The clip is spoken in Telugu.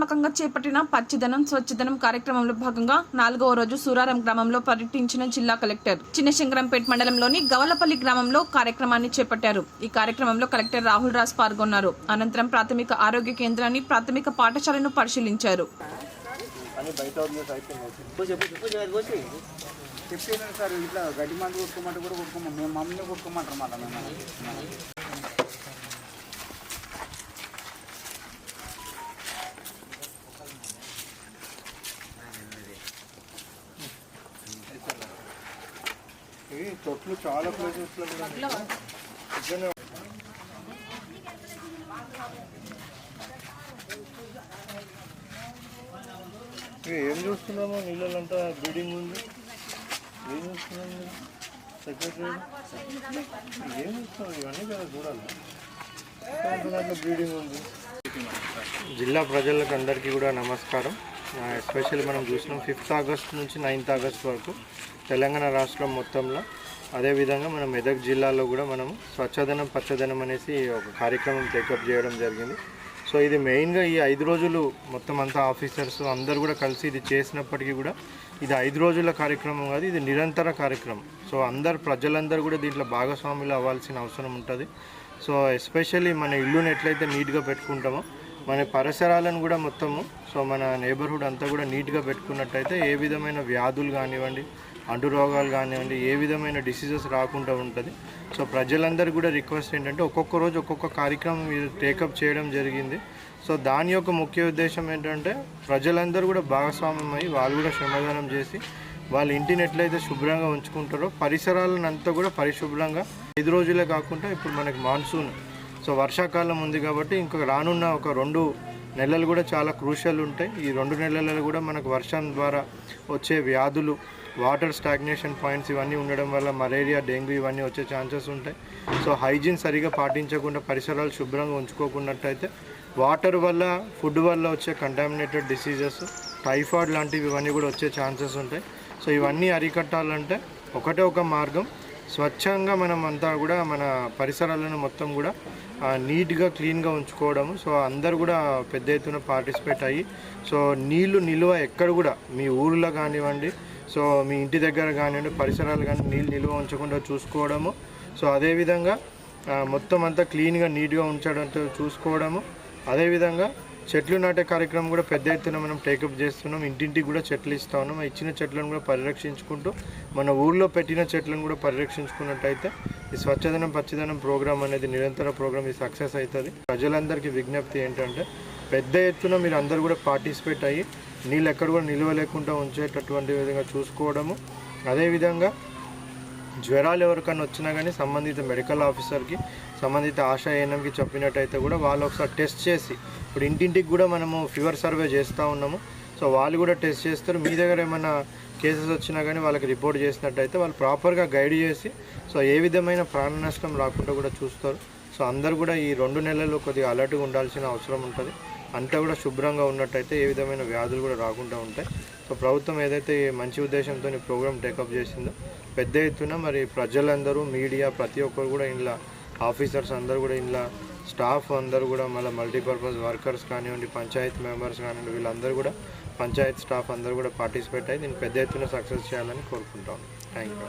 ప్రతిష్టాత్మకంగా చేపట్టిన పచ్చిదనం స్వచ్ఛదనం కార్యక్రమంలో భాగంగా నాలుగవ రోజు సూరారం గ్రామంలో పర్యటించిన జిల్లా కలెక్టర్ చిన్నశంకరంపేట మండలంలోని గవలపల్లి గ్రామంలో కార్యక్రమాన్ని చేపట్టారు. ఈ కార్యక్రమంలో కలెక్టర్ రాహుల్ రాజ్ పాల్గొన్నారు. అనంతరం ప్రాథమిక ఆరోగ్య కేంద్రాన్ని ప్రాథమిక పాఠశాలను పరిశీలించారు. చెప్పినాను సార్? ఇట్లా గడ్డి మందు కొట్టుకోమంటే కూడా కొట్టుకోమంటాం మేము మమ్మల్ని కొట్టుకోమంటారు మళ్ళీ తొట్లు చాలా ప్లేసెస్లో కూడా ఏం చూస్తున్నామో నీళ్ళంతా బ్లీడింగ్ ఉంది. ఏం చూస్తున్నాము సెక్రటరీ ఏం చూస్తున్నాం? ఇవన్నీ కదా చూడాలి. దాంట్లో బ్లీడింగ్ ఉంది. జిల్లా ప్రజలకు అందరికీ కూడా నమస్కారం. ఎస్పెషల్లీ మనం చూసినాం ఫిఫ్త్ ఆగస్ట్ నుంచి నైన్త్ ఆగస్ట్ వరకు తెలంగాణ రాష్ట్రం మొత్తంలో. అదేవిధంగా మన మెదక్ జిల్లాలో కూడా మనం స్వచ్ఛదనం పచ్చదనం అనేసి ఒక కార్యక్రమం టేకప్ చేయడం జరిగింది. సో ఇది మెయిన్గా ఈ ఐదు రోజులు మొత్తం అంతా ఆఫీసర్స్ అందరు కూడా కలిసి ఇది చేసినప్పటికీ కూడా ఇది ఐదు రోజుల కార్యక్రమం కాదు ఇది నిరంతర కార్యక్రమం. సో అందరు ప్రజలందరూ కూడా దీంట్లో భాగస్వాములు అవ్వాల్సిన అవసరం ఉంటుంది. సో ఎస్పెషల్లీ మన ఇల్లుని ఎట్లయితే నీట్గా పెట్టుకుంటామో మన పరిసరాలను కూడా మొత్తము సో మన నేబర్హుడ్ అంతా కూడా నీట్గా పెట్టుకున్నట్టయితే ఏ విధమైన వ్యాధులు కానివ్వండి అంటు రోగాలు కానివ్వండి ఏ విధమైన డిసీజెస్ రాకుండా ఉంటుంది. సో ప్రజలందరూ కూడా రిక్వెస్ట్ ఏంటంటే ఒక్కొక్క రోజు ఒక్కొక్క కార్యక్రమం టేకప్ చేయడం జరిగింది. సో దాని యొక్క ముఖ్య ఉద్దేశం ఏంటంటే ప్రజలందరూ కూడా భాగస్వామ్యం అయ్యి వాళ్ళు కూడా శ్రమదానం చేసి వాళ్ళ ఇంటిని ఎట్లయితే శుభ్రంగా ఉంచుకుంటారో పరిసరాలను అంతా కూడా పరిశుభ్రంగా. ఐదు రోజులే కాకుండా ఇప్పుడు మనకి మాన్సూన్ సో వర్షాకాలం ఉంది కాబట్టి ఇంకా రానున్న ఒక రెండు నెలలు కూడా చాలా క్రూషియల్ ఉంటాయి. ఈ రెండు నెలలలో కూడా మనకు వర్షం ద్వారా వచ్చే వ్యాధులు వాటర్ స్టాగ్నేషన్ పాయింట్స్ ఇవన్నీ ఉండడం వల్ల మలేరియా డెంగ్యూ ఇవన్నీ వచ్చే ఛాన్సెస్ ఉంటాయి. సో హైజీన్ సరిగా పాటించకుండా పరిసరాలు శుభ్రంగా ఉంచుకోకున్నట్టయితే వాటర్ వల్ల ఫుడ్ వల్ల వచ్చే కంటామినేటెడ్ డిసీజెస్ టైఫాయిడ్ లాంటివి ఇవన్నీ కూడా వచ్చే ఛాన్సెస్ ఉంటాయి. సో ఇవన్నీ అరికట్టాలంటే ఒకటే ఒక మార్గం స్వచ్ఛంగా మనం అంతా కూడా మన పరిసరాలను మొత్తం కూడా నీట్గా క్లీన్గా ఉంచుకోవడము. సో అందరు కూడా పెద్ద ఎత్తున పార్టిసిపేట్ అయ్యి సో నీళ్ళు నిల్వ ఎక్కడ కూడా మీ ఊర్లో కానివ్వండి సో మీ ఇంటి దగ్గర కానివ్వండి పరిసరాలు కానీ నీళ్ళు నిల్వ ఉంచకుండా చూసుకోవడము. సో అదేవిధంగా మొత్తం అంతా క్లీన్గా నీట్గా ఉంచడంతో చూసుకోవడము. అదేవిధంగా చెట్లు నాటే కార్యక్రమం కూడా పెద్ద ఎత్తున మనం టేకప్ చేస్తున్నాం. ఇంటింటికి కూడా చెట్లు ఇస్తా ఉన్నాం. ఇచ్చిన చెట్లను కూడా పరిరక్షించుకుంటూ మన ఊర్లో పెట్టిన చెట్లను కూడా పరిరక్షించుకున్నట్టయితే ఈ స్వచ్ఛదనం పచ్చదనం ప్రోగ్రామ్ అనేది నిరంతర ప్రోగ్రామ్ ఇది సక్సెస్ అవుతుంది. ప్రజలందరికీ విజ్ఞప్తి ఏంటంటే పెద్ద ఎత్తున మీరు అందరూ కూడా పార్టిసిపేట్ అయ్యి నీళ్ళు ఎక్కడ కూడా నిల్వ లేకుండా ఉంచేటటువంటి విధంగా చూసుకోవడము. అదేవిధంగా జ్వరాలు ఎవరికైనా వచ్చినా కానీ సంబంధిత మెడికల్ ఆఫీసర్కి సంబంధిత ఆశా ఏఎన్ఎంకి చెప్పినట్టయితే కూడా వాళ్ళు ఒకసారి టెస్ట్ చేసి ఇప్పుడు ఇంటింటికి కూడా మనము ఫీవర్ సర్వే చేస్తూ ఉన్నాము. సో వాళ్ళు కూడా టెస్ట్ చేస్తారు. మీ దగ్గర ఏమైనా కేసెస్ వచ్చినా కానీ వాళ్ళకి రిపోర్ట్ చేసినట్టయితే వాళ్ళు ప్రాపర్గా గైడ్ చేసి సో ఏ విధమైన ప్రాణ నష్టం రాకుండా కూడా చూస్తారు. సో అందరు కూడా ఈ రెండు నెలల్లో కొద్దిగా అలర్ట్గా ఉండాల్సిన అవసరం ఉంటుంది. అంతా కూడా శుభ్రంగా ఉన్నట్టయితే ఏ విధమైన వ్యాధులు కూడా రాకుండా ఉంటాయి. సో ప్రభుత్వం ఏదైతే మంచి ఉద్దేశంతో ఈ ప్రోగ్రామ్ టేకప్ చేసిందో పెద్ద ఎత్తున మరి ప్రజలందరూ మీడియా ప్రతి ఒక్కరు కూడా ఇంట్లో ఆఫీసర్స్ అందరూ కూడా ఇంట్లో స్టాఫ్ అందరూ కూడా మళ్ళీ మల్టీపర్పస్ వర్కర్స్ కానివ్వండి పంచాయత్ మెంబర్స్ కానివ్వండి వీళ్ళందరూ కూడా పంచాయత్ స్టాఫ్ అందరూ కూడా పార్టిసిపేట్ అయ్యి దీన్ని పెద్ద ఎత్తున సక్సెస్ చేయాలని కోరుకుంటాను థ్యాంక్ యూ.